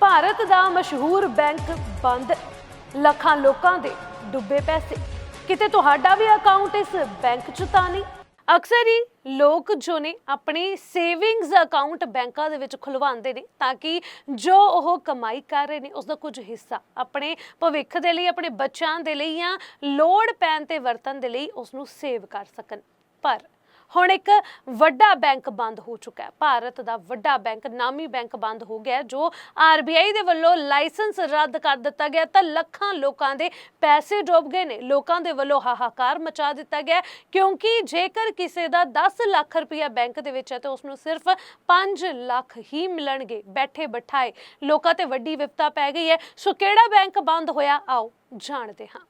ਭਾਰਤ ਦਾ ਮਸ਼ਹੂਰ ਬੈਂਕ ਬੰਦ। ਲੱਖਾਂ ਲੋਕਾਂ ਦੇ ਡੁੱਬੇ ਪੈਸੇ। ਕਿਤੇ ਤੁਹਾਡਾ ਵੀ ਅਕਾਊਂਟ ਇਸ ਬੈਂਕ 'ਚ ਤਾਂ ਨਹੀਂ? ਅਕਸਰ ਹੀ ਲੋਕ ਜੋ ਨੇ ਆਪਣੀ ਸੇਵਿੰਗਸ ਅਕਾਊਂਟ ਬੈਂਕਾਂ ਦੇ ਵਿੱਚ ਖੁਲਵਾਉਂਦੇ ਨੇ ਤਾਂ ਕਿ ਜੋ ਉਹ ਕਮਾਈ ਕਰ ਰਹੇ ਨੇ, ਉਸ ਦਾ ਕੁਝ ਹਿੱਸਾ ਆਪਣੇ ਭਵਿੱਖ ਦੇ ਲਈ, ਆਪਣੇ ਬੱਚਿਆਂ ਦੇ ਲਈ ਜਾਂ ਲੋੜ ਪੈਣ ਤੇ ਵਰਤਣ ਦੇ ਲਈ ਉਸ ਨੂੰ ਸੇਵ ਕਰ ਸਕਣ। ਪਰ ਹੁਣ ਇੱਕ ਵੱਡਾ ਬੈਂਕ ਬੰਦ ਹੋ ਚੁੱਕਾ ਹੈ। ਭਾਰਤ ਦਾ ਵੱਡਾ ਬੈਂਕ ਨਾਮੀ ਬੈਂਕ ਬੰਦ ਹੋ ਗਿਆ ਹੈ, ਜੋ ਆਰਬੀਆਈ ਦੇ ਵੱਲੋਂ ਲਾਇਸੈਂਸ ਰੱਦ ਕਰ ਦਿੱਤਾ ਗਿਆ ਤਾਂ ਲੱਖਾਂ ਲੋਕਾਂ ਦੇ ਪੈਸੇ ਡੁੱਬ ਗਏ ਨੇ। ਲੋਕਾਂ ਦੇ ਵੱਲੋਂ ਹਾਹਾਕਾਰ ਮਚਾ ਦਿੱਤਾ ਗਿਆ ਕਿਉਂਕਿ ਜੇਕਰ ਕਿਸੇ ਦਾ 10 ਲੱਖ ਰੁਪਇਆ ਬੈਂਕ ਦੇ ਵਿੱਚ ਹੈ ਤਾਂ ਉਸ ਨੂੰ ਸਿਰਫ 5 ਲੱਖ ਹੀ ਮਿਲਣਗੇ। ਬੈਠੇ ਬਿਠਾਏ ਲੋਕਾਂ ਤੇ ਵੱਡੀ ਵਿਪਤਾ ਪੈ ਗਈ ਹੈ। ਸੋ ਕਿਹੜਾ ਬੈਂਕ ਬੰਦ ਹੋਇਆ? ਆਓ ਜਾਣਦੇ ਹਾਂ।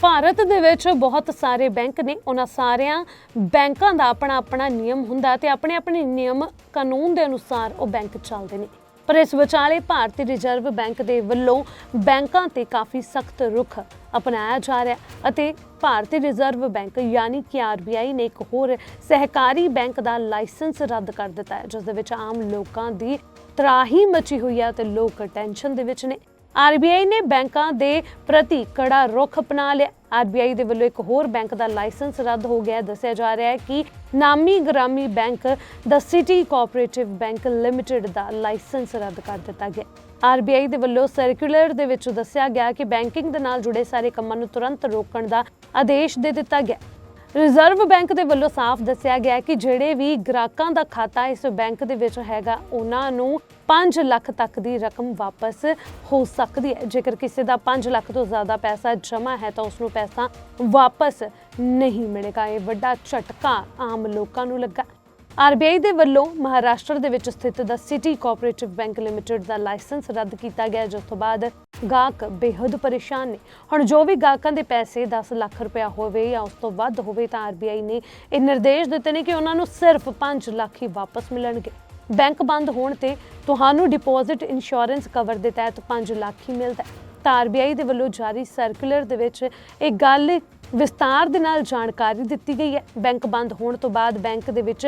ਭਾਰਤ ਦੇ ਵਿੱਚ ਬਹੁਤ ਸਾਰੇ ਬੈਂਕ ਨੇ। ਉਹਨਾਂ ਸਾਰਿਆਂ ਬੈਂਕਾਂ ਦਾ ਆਪਣਾ ਆਪਣਾ ਨਿਯਮ ਹੁੰਦਾ ਤੇ ਆਪਣੇ ਆਪਣੇ ਨਿਯਮ ਕਾਨੂੰਨ ਦੇ ਅਨੁਸਾਰ ਉਹ ਬੈਂਕ ਚੱਲਦੇ ਨੇ। ਪਰ ਇਸ ਵਿਚਾਲੇ ਭਾਰਤੀ ਰਿਜ਼ਰਵ ਬੈਂਕ ਦੇ ਵੱਲੋਂ ਬੈਂਕਾਂ ਤੇ ਕਾਫੀ ਸਖਤ ਰੁਖ ਅਪਣਾਇਆ ਜਾ ਰਿਹਾ ਅਤੇ ਭਾਰਤੀ ਰਿਜ਼ਰਵ ਬੈਂਕ ਯਾਨੀ ਕਿ ਆਰਬੀਆਈ ਨੇ ਇੱਕ ਹੋਰ ਸਹਿਕਾਰੀ ਬੈਂਕ ਦਾ ਲਾਇਸੈਂਸ ਰੱਦ ਕਰ ਦਿੱਤਾ ਹੈ, ਜਿਸ ਦੇ ਵਿੱਚ ਆਮ ਲੋਕਾਂ ਦੀ ਤਰਾਹੀ ਮਚੀ ਹੋਈ ਹੈ ਤੇ ਲੋਕ ਟੈਨਸ਼ਨ ਦੇ ਵਿੱਚ ਨੇ। ਆਰਬੀਆਈ ਨੇ ਬੈਂਕਾਂ ਦੇ ਪ੍ਰਤੀ ਕੜਾ ਰੁਖ ਅਪਣਾ ਲਿਆ। ਆਰਬੀਆਈ ਦੇ ਵੱਲੋਂ ਇੱਕ ਹੋਰ ਬੈਂਕ ਦਾ ਲਾਇਸੈਂਸ ਰੱਦ ਹੋ ਗਿਆ ਦੱਸਿਆ ਜਾ ਰਿਹਾ ਹੈ ਕਿ ਨਾਮੀ ਗ੍ਰਾਮੀ ਬੈਂਕ ਦਾ ਸਿਟੀ ਕੋਆਪਰੇਟਿਵ ਬੈਂਕ ਲਿਮਟਿਡ ਦਾ ਲਾਇਸੈਂਸ ਰੱਦ ਕਰ ਦਿੱਤਾ ਗਿਆ ਆਰਬੀਆਈ ਦੇ ਵੱਲੋਂ ਸਰਕੂਲਰ ਦੇ ਵਿੱਚ ਦੱਸਿਆ ਗਿਆ ਕਿ ਬੈਂਕਿੰਗ ਦੇ ਨਾਲ ਜੁੜੇ ਸਾਰੇ ਕੰਮਾਂ ਨੂੰ ਤੁਰੰਤ ਰੋਕਣ ਦਾ ਆਦੇਸ਼ ਦੇ ਦਿੱਤਾ ਗਿਆ ਰਿਜ਼ਰਵ ਬੈਂਕ ਦੇ ਵੱਲੋਂ ਸਾਫ਼ ਦੱਸਿਆ ਗਿਆ ਹੈ ਕਿ ਜਿਹੜੇ ਵੀ ਗ੍ਰਾਹਕਾਂ ਦਾ ਖਾਤਾ ਇਸ ਬੈਂਕ ਦੇ ਵਿੱਚ ਹੈਗਾ, ਉਹਨਾਂ ਨੂੰ 5 ਲੱਖ ਤੱਕ ਦੀ ਰਕਮ ਵਾਪਸ ਹੋ ਸਕਦੀ ਹੈ। ਜੇਕਰ ਕਿਸੇ ਦਾ 5 ਲੱਖ ਤੋਂ ਜ਼ਿਆਦਾ ਪੈਸਾ ਜਮ੍ਹਾਂ ਹੈ, ਤਾਂ ਉਸ ਨੂੰ ਪੈਸਾ ਵਾਪਸ ਨਹੀਂ ਮਿਲੇਗਾ। ਇਹ ਵੱਡਾ ਝਟਕਾ ਆਮ ਲੋਕਾਂ ਨੂੰ ਲੱਗਾ। ਆਰਬੀਆਈ ਦੇ ਵੱਲੋਂ ਮਹਾਰਾਸ਼ਟਰ ਦੇ ਵਿੱਚ ਸਥਿਤ ਦਾ ਸਿਟੀ ਕੋਆਪਰੇਟਿਵ ਬੈਂਕ ਲਿਮਟਿਡ ਦਾ ਲਾਇਸੈਂਸ ਰੱਦ ਕੀਤਾ ਗਿਆ, ਜਿਸ ਤੋਂ ਬਾਅਦ ਗਾਹਕ ਬੇਹੱਦ ਪਰੇਸ਼ਾਨ ਨੇ। ਹੁਣ ਜੋ ਵੀ ਗਾਹਕਾਂ ਦੇ ਪੈਸੇ 10 ਲੱਖ ਰੁਪਇਆ ਹੋਵੇ ਜਾਂ ਉਸ ਤੋਂ ਵੱਧ ਹੋਵੇ ਤਾਂ ਆਰਬੀਆਈ ਨੇ ਇਹ ਨਿਰਦੇਸ਼ ਦਿੱਤੇ ਨੇ ਕਿ ਉਹਨਾਂ ਨੂੰ ਸਿਰਫ 5 ਲੱਖ ਹੀ ਵਾਪਸ ਮਿਲਣਗੇ। ਬੈਂਕ ਬੰਦ ਹੋਣ ਤੇ ਤੁਹਾਨੂੰ ਡਿਪੋਜ਼ਿਟ ਇੰਸ਼ੋਰੈਂਸ ਕਵਰ ਦੇ ਤਹਿਤ 5 ਲੱਖ ਹੀ ਮਿਲਦਾ ਹੈ। ਤਾਂ ਆਰਬੀਆਈ ਦੇ ਵੱਲੋਂ ਜਾਰੀ ਸਰਕੂਲਰ ਦੇ ਵਿੱਚ ਇਹ ਗੱਲ ਵਿਸਤਾਰ ਦੇ ਨਾਲ ਜਾਣਕਾਰੀ ਦਿੱਤੀ ਗਈ ਹੈ। ਬੈਂਕ ਬੰਦ ਹੋਣ ਤੋਂ ਬਾਅਦ ਬੈਂਕ ਦੇ ਵਿੱਚ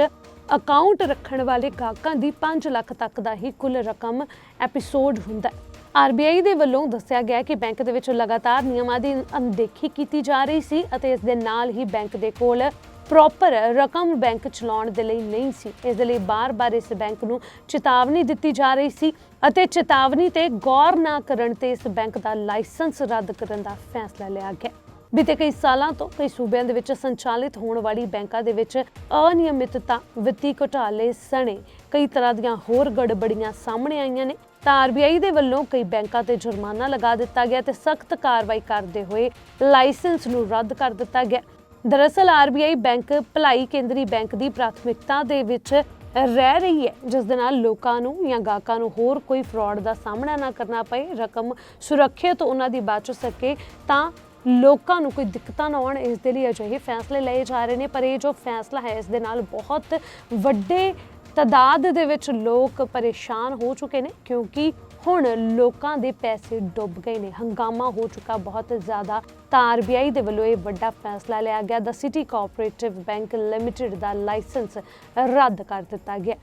ਅਕਾਊਂਟ ਰੱਖਣ ਵਾਲੇ ਗਾਹਕਾਂ ਦੀ 5 ਲੱਖ ਤੱਕ ਦਾ ਹੀ ਕੁੱਲ ਰਕਮ ਐਪੀਸੋਡ ਹੁੰਦਾ ਹੈ। ਆਰਬੀਆਈ ਦੇ ਵੱਲੋਂ ਦੱਸਿਆ ਗਿਆ ਕਿ ਬੈਂਕ ਦੇ ਵਿੱਚ ਲਗਾਤਾਰ ਨਿਯਮਾਂ ਦੀ ਅਣਦੇਖੀ ਕੀਤੀ ਜਾ ਰਹੀ ਸੀ ਅਤੇ ਇਸ ਦੇ ਨਾਲ ਹੀ ਬੈਂਕ ਦੇ ਕੋਲ ਪ੍ਰੋਪਰ ਰਕਮ ਬੈਂਕ ਚਲਾਉਣ ਦੇ ਲਈ ਨਹੀਂ ਸੀ। ਇਸ ਦੇ ਲਈ ਬਾਰ-ਬਾਰ ਇਸ ਬੈਂਕ ਨੂੰ ਚੇਤਾਵਨੀ ਦਿੱਤੀ ਜਾ ਰਹੀ ਸੀ ਅਤੇ ਚੇਤਾਵਨੀ ਤੇ ਗੌਰ ਨਾ ਕਰਨ ਤੇ ਇਸ ਬੈਂਕ ਦਾ ਲਾਇਸੈਂਸ ਰੱਦ ਕਰਨ ਦਾ ਫੈਸਲਾ ਲਿਆ ਗਿਆ। ਬੀਤੇ ਕਈ ਸਾਲਾਂ ਤੋਂ ਕਈ ਸੂਬਿਆਂ ਦੇ ਵਿੱਚ ਸੰਚਾਲਿਤ ਹੋਣ ਵਾਲੀ ਬੈਂਕਾਂ ਦੇ ਵਿੱਚ ਅਨਿਯਮਿਤਤਾ ਵਿੱਤੀ ਘੁਟਾਲੇ ਸਣੇ। ਕਈ ਤਰ੍ਹਾਂ ਦੀਆਂ ਹੋਰ ਗੜਬੜੀਆਂ ਸਾਹਮਣੇ ਆਈਆਂ ਨੇ। ਤਾਂ ਆਰਬੀਆਈ ਦੇ ਵੱਲੋਂ ਕਈ ਬੈਂਕਾਂ ਤੇ ਜੁਰਮਾਨਾ ਲਗਾ ਦਿੱਤਾ ਗਿਆ ਤੇ ਸਖਤ ਕਾਰਵਾਈ ਕਰਦੇ ਹੋਏ ਲਾਇਸੈਂਸ ਨੂੰ ਰੱਦ ਕਰ ਦਿੱਤਾ ਗਿਆ। ਦਰਅਸਲ ਆਰਬੀਆਈ ਬੈਂਕ ਭਲਾਈ ਕੇਂਦਰੀ ਬੈਂਕ ਦੀ ਪ੍ਰਾਥਮਿਕਤਾ ਦੇ ਵਿੱਚ ਰਹਿ ਰਹੀ ਹੈ, ਜਿਸ ਦੇ ਨਾਲ ਲੋਕਾਂ ਨੂੰ ਜਾਂ ਗਾਹਕਾਂ ਨੂੰ ਹੋਰ ਕੋਈ ਫਰਾਡ ਦਾ ਸਾਹਮਣਾ ਨਾ ਕਰਨਾ ਪਏ। ਰਕਮ ਸੁਰੱਖਿਅਤ ਉਹਨਾਂ ਦੀ ਬਚ ਸਕੇ ਤਾਂ ਲੋਕਾਂ ਨੂੰ ਕੋਈ ਦਿੱਕਤਾਂ ਨਾ ਆਉਣ, ਇਸ ਦੇ ਲਈ ਅਜਿਹੇ ਫੈਸਲੇ ਲਏ ਜਾ ਰਹੇ ਨੇ, ਪਰ ਇਹ ਜੋ ਫੈਸਲਾ ਹੈ, ਇਸ ਦੇ ਨਾਲ ਬਹੁਤ ਵੱਡੇ ਤਦਾਦ ਦੇ ਵਿੱਚ ਲੋਕ ਪਰੇਸ਼ਾਨ ਹੋ ਚੁੱਕੇ ਨੇ, ਕਿਉਂਕਿ ਹੁਣ ਲੋਕਾਂ ਦੇ ਪੈਸੇ ਡੁੱਬ ਗਏ ਨੇ। ਹੰਗਾਮਾ ਹੋ ਚੁੱਕਾ ਬਹੁਤ ਜ਼ਿਆਦਾ। ਤਾਂ ਆਰਬੀਆਈ ਦੇ ਵੱਲੋਂ ਇਹ ਵੱਡਾ ਫੈਸਲਾ ਲਿਆ ਗਿਆ। ਦਾ ਸਿਟੀ ਕੋਆਪਰੇਟਿਵ ਬੈਂਕ ਲਿਮਟਿਡ ਦਾ ਲਾਇਸੈਂਸ ਰੱਦ ਕਰ ਦਿੱਤਾ ਗਿਆ।